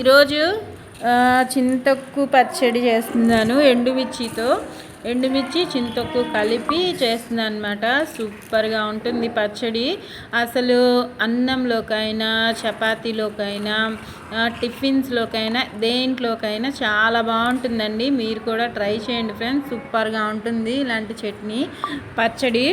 ఈరోజు చింతక్కు చింతొక్కు పచ్చడి చేస్తున్నాను ఎండుమిర్చితో. ఎండుమిర్చి చింతొక్కు కలిపి చేస్తున్నాను అనమాట సూపర్గా ఉంటుంది పచ్చడి. అసలు అన్నంలోకైనా చపాతీలోకైనా టిఫిన్స్లోకైనా దేంట్లోకైనా చాలా బాగుంటుందండి. మీరు కూడా ట్రై చేయండి ఫ్రెండ్స్. సూపర్గా ఉంటుంది ఇలాంటి చట్నీ పచ్చడి.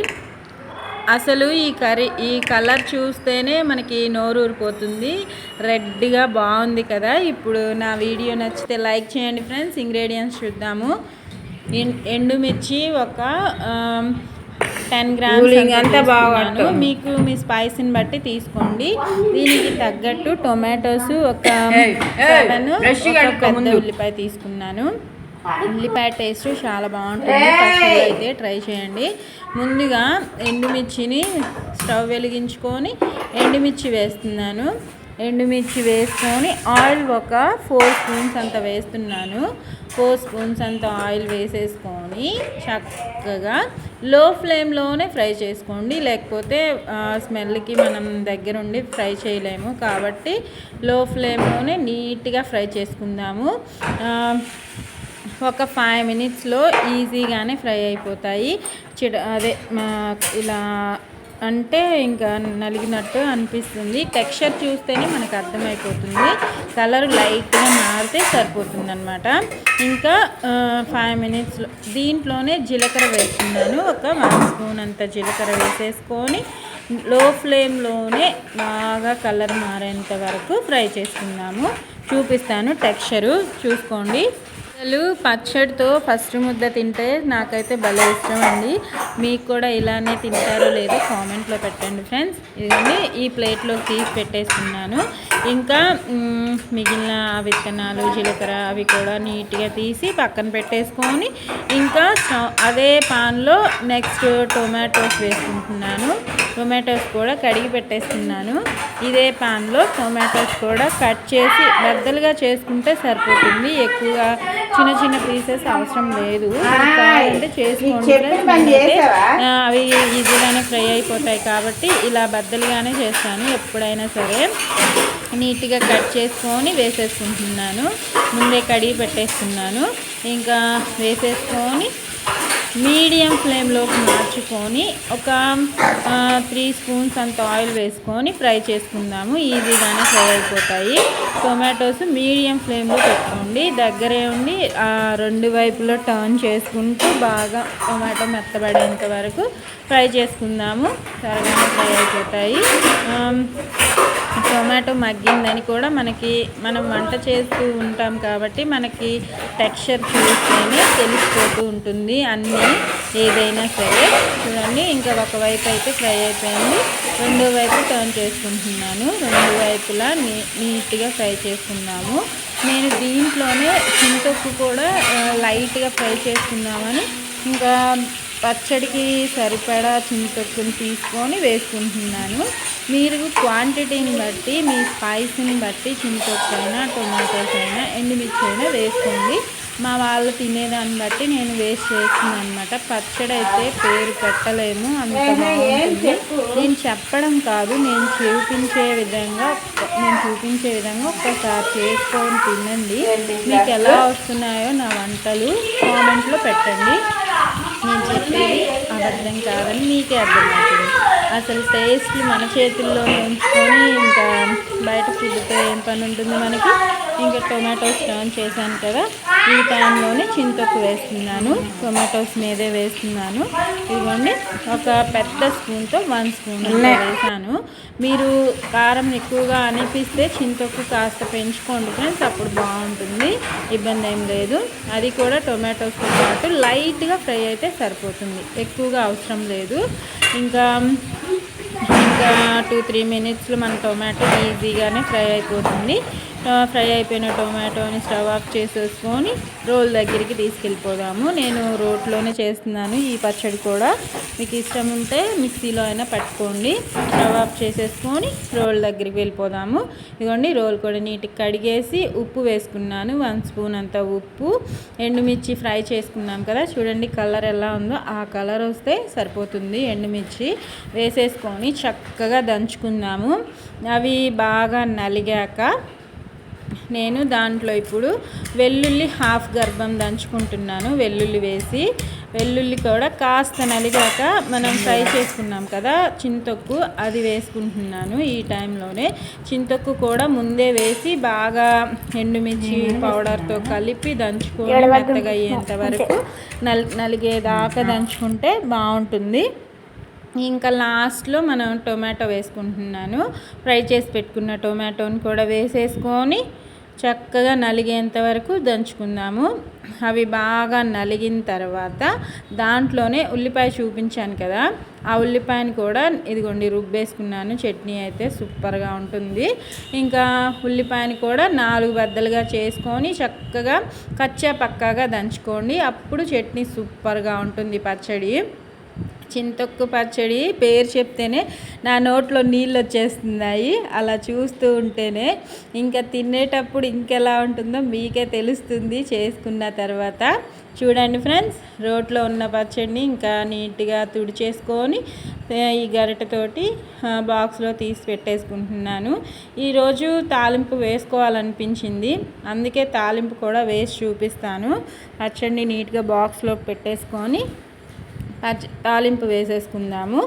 అసలు ఈ కర్రీ ఈ కలర్ చూస్తేనే మనకి నోరు ఊరిపోతుంది రెడ్గా బాగుంది కదా ఇప్పుడు నా వీడియో నచ్చితే లైక్ చేయండి ఫ్రెండ్స్ ఇంగ్రీడియంట్స్ చూద్దాము ఎండుమిర్చి ఒక టెన్ గ్రామ్స్ అంతా బాగా తీసుకున్నాను. పడుతుంది. మీకు మీ స్పైసీని బట్టి తీసుకోండి దీనికి తగ్గట్టు టొమాటోస్ ఒక సెవెన్ పెద్ద. ఉల్లిపాయ తీసుకున్నాను ఉల్లిపాయ టేస్ట్ చాలా బాగుంటుంది. ఫస్ట్ అయితే ట్రై చేయండి. ముందుగా ఎండుమిర్చిని స్టవ్ వెలిగించుకొని ఎండుమిర్చి వేస్తున్నాను. ఎండుమిర్చి వేసుకొని ఆయిల్ ఒక ఫోర్ స్పూన్స్ అంత వేస్తున్నాను. ఫోర్ స్పూన్స్ అంత ఆయిల్ వేసేసుకొని చక్కగా లో ఫ్లేమ్లోనే ఫ్రై చేసుకోండి. లేకపోతే స్మెల్కి మనం దగ్గరుండి ఫ్రై చేయలేము. కాబట్టి లో ఫ్లేమ్లోనే నీట్గా ఫ్రై చేసుకుందాము. ఒక ఫైవ్ మినిట్స్లో ఈజీగానే ఫ్రై అయిపోతాయి. చిడ అదే మా ఇలా అంటే ఇంకా నలిగినట్టు అనిపిస్తుంది. టెక్స్చర్ చూస్తేనే మనకు అర్థమైపోతుంది. కలర్ లైట్గా మారితే సరిపోతుంది అనమాట ఇంకా ఫైవ్ మినిట్స్లో దీంట్లోనే జీలకర్ర వేస్తున్నాను. ఒక వన్ స్పూన్ అంత జీలకర్ర వేసేసుకొని లో ఫ్లేమ్లోనే బాగా కలర్ మారేంత వరకు ఫ్రై చేసుకుందాము. చూపిస్తాను టెక్స్చరు చూసుకోండి. అసలు పచ్చడితో ఫస్ట్ ముద్ద తింటే నాకైతే భలే ఇష్టం అండి మీకు కూడా ఇలానే తింటారో లేదో కామెంట్లో పెట్టండి ఫ్రెండ్స్. ఇదండి ఈ ప్లేట్లో తీసి పెట్టేస్తున్నాను ఇంకా మిగిలిన విత్తనాలు జీలకర్ర అవి కూడా నీట్గా తీసి పక్కన పెట్టేసుకొని ఇంకా అదే పాన్లో నెక్స్ట్ టొమాటోస్ వేసుకుంటున్నాను. టొమాటోస్ కూడా కడిగి పెట్టేస్తున్నాను ఇదే పాన్లో టొమాటోస్ కూడా కట్ చేసి బద్దలుగా చేసుకుంటే సరిపోతుంది. ఎక్కువగా చిన్న చిన్న పీసెస్ అవసరం లేదు. కావాలంటే? ఆ, అవి ఈజీగానే ఫ్రై అయిపోతాయి కాబట్టి ఇలా బద్దలుగానే చేస్తాను ఎప్పుడైనా సరే. నీట్గా కట్ చేసుకొని వేసేసుకుంటున్నాను. ముందే కడిగి పెట్టేస్తున్నాను ఇంకా వేసేసుకొని మీడియం ఫ్లేమ్లోకి మార్చుకొని ఒక త్రీ స్పూన్స్ అంత ఆయిల్ వేసుకొని ఫ్రై చేసుకుందాము. ఈజీగానే ఫ్రై అయిపోతాయి. టొమాటోస్ మీడియం ఫ్లేమ్లో పెట్టుకోండి. దగ్గరే ఉండి రెండు వైపులో టర్న్ చేసుకుంటూ బాగా టొమాటో మెత్తబడేంత వరకు ఫ్రై చేసుకుందాము. త్వరగానే ఫ్రై అయిపోతాయి. టొమాటో మగ్గిందని కూడా మనకి మనం వంట చేస్తూ ఉంటాం కాబట్టి మనకి టెక్స్చర్ చూస్తేనే తెలిసిపోతూ ఉంటుంది అన్నీ ఏదైనా సరే. చూడండి ఇంకా ఒకవైపు అయితే ఫ్రై అయిపోయింది. రెండో వైపు టర్న్ చేసుకుంటున్నాను. రెండు వైపులా నీ నీట్గా ఫ్రై చేసుకున్నాము నేను దీంట్లోనే చింతొక్కు కూడా లైట్గా ఫ్రై చేసుకున్నామని ఇంకా పచ్చడికి సరిపడా చింతొక్కుని తీసుకొని వేసుకుంటున్నాను. మీరు క్వాంటిటీని బట్టి మీ స్పైస్ని బట్టి చింతొక్కు అయినా టొమాటోస్ అయినా ఎండుమిర్చి అయినా వేసుకోండి. మా వాళ్ళు తినేదాన్ని బట్టి నేను వేస్ట్ చేస్తున్నాను అనమాట పచ్చడి అయితే పేరు పెట్టలేము అంత బాగుంటుంది. నేను చెప్పడం కాదు నేను చూపించే విధంగా నేను చూపించే విధంగా ఒక్కసారి చేసుకొని తినండి. మీకు ఎలా వస్తున్నాయో నా వంటలు కామెంట్లో పెట్టండి. అర్థం అబద్ధం కాదని మీకే అర్థమవుతుంది. అసలు టేస్ట్లు మన చేతుల్లో ఉంచుకొని ఇంకా బయట ఫుడ్తో ఏం పని ఉంటుంది మనకి? ఇంకా టొమాటోస్ టర్న్ చేశాను కదా ఈ టైంలోనే చింతొక్కు వేస్తున్నాను. టొమాటోస్ మీదే వేస్తున్నాను. ఇదిగోండి ఒక పెద్ద స్పూన్తో వన్ స్పూన్ వేసాను మీరు కారం ఎక్కువగా అనిపిస్తే చింతొక్కు కాస్త పెంచుకోండి ఫ్రెండ్స్ అప్పుడు బాగుంటుంది. ఇబ్బంది ఏం లేదు. అది కూడా టొమాటోస్తో పాటు లైట్గా ఫ్రై అయితే సరిపోతుంది. ఎక్కువగా అవసరం లేదు. ఇంకా ఇంకా టూ త్రీ మినిట్స్లో మన టొమాటో ఈజీగానే ఫ్రై అయిపోతుంది. ఫ్రై అయిపోయిన టొమాటోని స్టవ్ ఆఫ్ చేసేసుకొని రోల్ దగ్గరికి తీసుకెళ్ళిపోదాము. నేను రోట్లోనే చేస్తున్నాను ఈ పచ్చడి కూడా. మీకు ఇష్టం ఉంటే మిక్సీలో అయినా పట్టుకోండి. స్టవ్ ఆఫ్ చేసేసుకొని రోల్ దగ్గరికి వెళ్ళిపోదాము. ఇదిగోండి రోల్ కూడా నీట్గా కడిగేసి ఉప్పు వేసుకున్నాను. వన్ స్పూన్ అంత ఉప్పు. ఎండుమిర్చి ఫ్రై చేసుకున్నాం కదా చూడండి కలర్ ఎలా ఉందో. ఆ కలర్ వస్తే సరిపోతుంది ఎండుమిర్చి. వేసేసుకొని చక్కగా దంచుకుందాము. అవి బాగా నలిగాక నేను దాంట్లో ఇప్పుడు వెల్లుల్లి హాఫ్ గర్భం దంచుకుంటున్నాను వెల్లుల్లి వేసి. వెల్లుల్లి కూడా కాస్త నలిగాక మనం ఫ్రై చేసుకున్నాం కదా చింతొక్కు అది వేసుకుంటున్నాను ఈ టైంలోనే. చింతొక్కు కూడా ముందే వేసి బాగా ఎండుమిర్చి పౌడర్తో కలిపి దంచుకొని మెత్తగా అయ్యేంత వరకు నల్ నలిగేదాకా దంచుకుంటే బాగుంటుంది. ఇంకా లాస్ట్లో మనం టొమాటో వేసుకుంటున్నాను. ఫ్రై చేసి పెట్టుకున్న టొమాటోని కూడా వేసేసుకొని చక్కగా నలిగేంత వరకు దంచుకుందాము. అవి బాగా నలిగిన తర్వాత దాంట్లోనే ఉల్లిపాయ చూపించాను కదా ఆ ఉల్లిపాయని కూడా ఇదిగోండి రుబ్బేసుకున్నాను. చట్నీ అయితే సూపర్గా ఉంటుంది. ఇంకా ఉల్లిపాయని కూడా నాలుగు బద్దలుగా చేసుకొని చక్కగా కచ్చా పక్కాగా దంచుకోండి. అప్పుడు చట్నీ సూపర్గా ఉంటుంది పచ్చడి. చింతొక్కు పచ్చడి పేరు చెప్తేనే నా నోట్లో నీళ్ళు వచ్చేస్తున్నాయి. అలా చూస్తూ ఉంటేనే ఇంకా తినేటప్పుడు ఇంకెలా ఉంటుందో మీకే తెలుస్తుంది చేసుకున్న తర్వాత. చూడండి ఫ్రెండ్స్ రోట్లో ఉన్న పచ్చడిని ఇంకా నీట్గా తుడిచేసుకొని ఈ గరిటతోటి బాక్స్లో తీసి పెట్టేసుకుంటున్నాను. ఈరోజు తాలింపు వేసుకోవాలనిపించింది. అందుకే తాలింపు కూడా వేసి చూపిస్తాను. పచ్చడిని నీట్గా బాక్స్లో పెట్టేసుకొని తాలింపు వేసేసుకుందాము.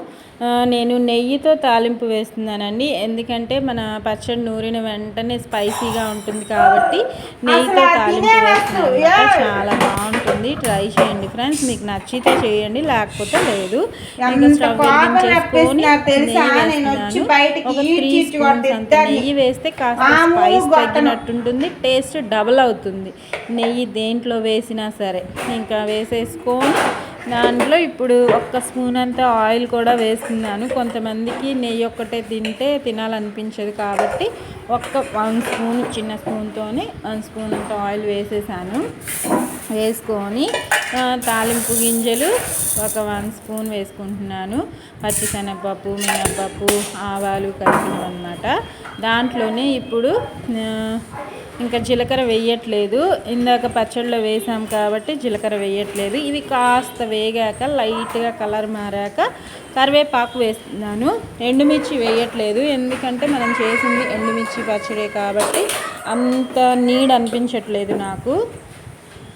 నేను నెయ్యితో తాలింపు వేస్తున్నానండి. ఎందుకంటే మన పచ్చడి నూరిన వెంటనే స్పైసీగా ఉంటుంది కాబట్టి నెయ్యితో తాలింపు వేస్తున్నాను చాలా బాగుంటుంది. ట్రై చేయండి ఫ్రెండ్స్ మీకు నచ్చితే చేయండి లేకపోతే లేదు. స్టవ్ వేస్తున్నాను. ఒక త్రీ స్పూన్స్ అంత నెయ్యి వేస్తే కాస్త స్పైస్ తగ్గినట్టుంటుంది టేస్ట్ డబుల్ అవుతుంది. నెయ్యి దేంట్లో వేసినా సరే. ఇంకా వేసేసుకొని దాంట్లో ఇప్పుడు ఒక్క స్పూన్ అంత ఆయిల్ కూడా వేస్తున్నాను. కొంతమందికి నెయ్యి ఒక్కటే తింటే తినాలనిపించదు కాబట్టి ఒక్క వన్ స్పూన్ చిన్న స్పూన్తోనే వన్ స్పూన్ అంత ఆయిల్ వేసేసాను. వేసుకొని తాలింపు గింజలు ఒక వన్ స్పూన్ వేసుకుంటున్నాను. పచ్చిశనగపప్పు మినప్పప్పు ఆవాలు కలిసినవన్నమాట దాంట్లోనే ఇప్పుడు ఇంకా జీలకర్ర వేయట్లేదు. ఇందాక పచ్చడిలో వేసాం కాబట్టి జీలకర్ర వేయట్లేదు. ఇవి కాస్త వేగాక లైట్గా కలర్ మారాక కరివేపాకు వేస్తున్నాను. ఎండుమిర్చి వేయట్లేదు. ఎందుకంటే మనం చేసింది ఎండుమిర్చి పచ్చడే కాబట్టి అంత నీడ్ అనిపించట్లేదు నాకు.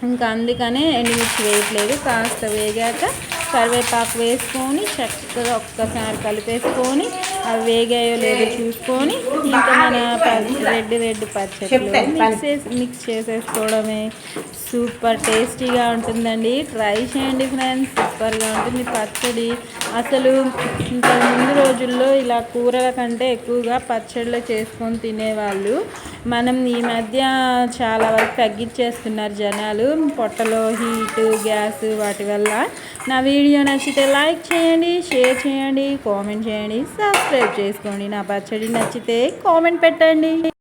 ఇంకా అందుకనే ఎండుమిర్చి వేయట్లేదు. కాస్త వేగాక కరివేపాకు వేసుకొని చక్కగా ఒక్కసారి కలిపేసుకొని అవి వేగాయో లేదో చూసుకొని ఇంకా మన రెడ్ రెడ్ పచ్చడిలో మిక్స్ చేసి మిక్స్ చేసేసుకోవడమే. సూపర్ టేస్టీగా ఉంటుందండి. ట్రై చేయండి ఫ్రెండ్స్ సూపర్గా ఉంటుంది పచ్చడి. అసలు ఇంకా ముందు రోజుల్లో ఇలా కూరల కంటే ఎక్కువగా పచ్చళ్ళు చేసుకొని తినేవాళ్ళు. మనం ఈ మధ్య చాలా వరకు తగ్గించేస్తున్నారు జనాలు. పొట్టలో హీటు గ్యాస్ వాటి వల్ల. నా వీడియో నచ్చితే లైక్ చేయండి షేర్ చేయండి కామెంట్ చేయండి సబ్స్క్రైబ్ చేసుకోండి. నా పచ్చడి నచ్చితే కామెంట్ పెట్టండి.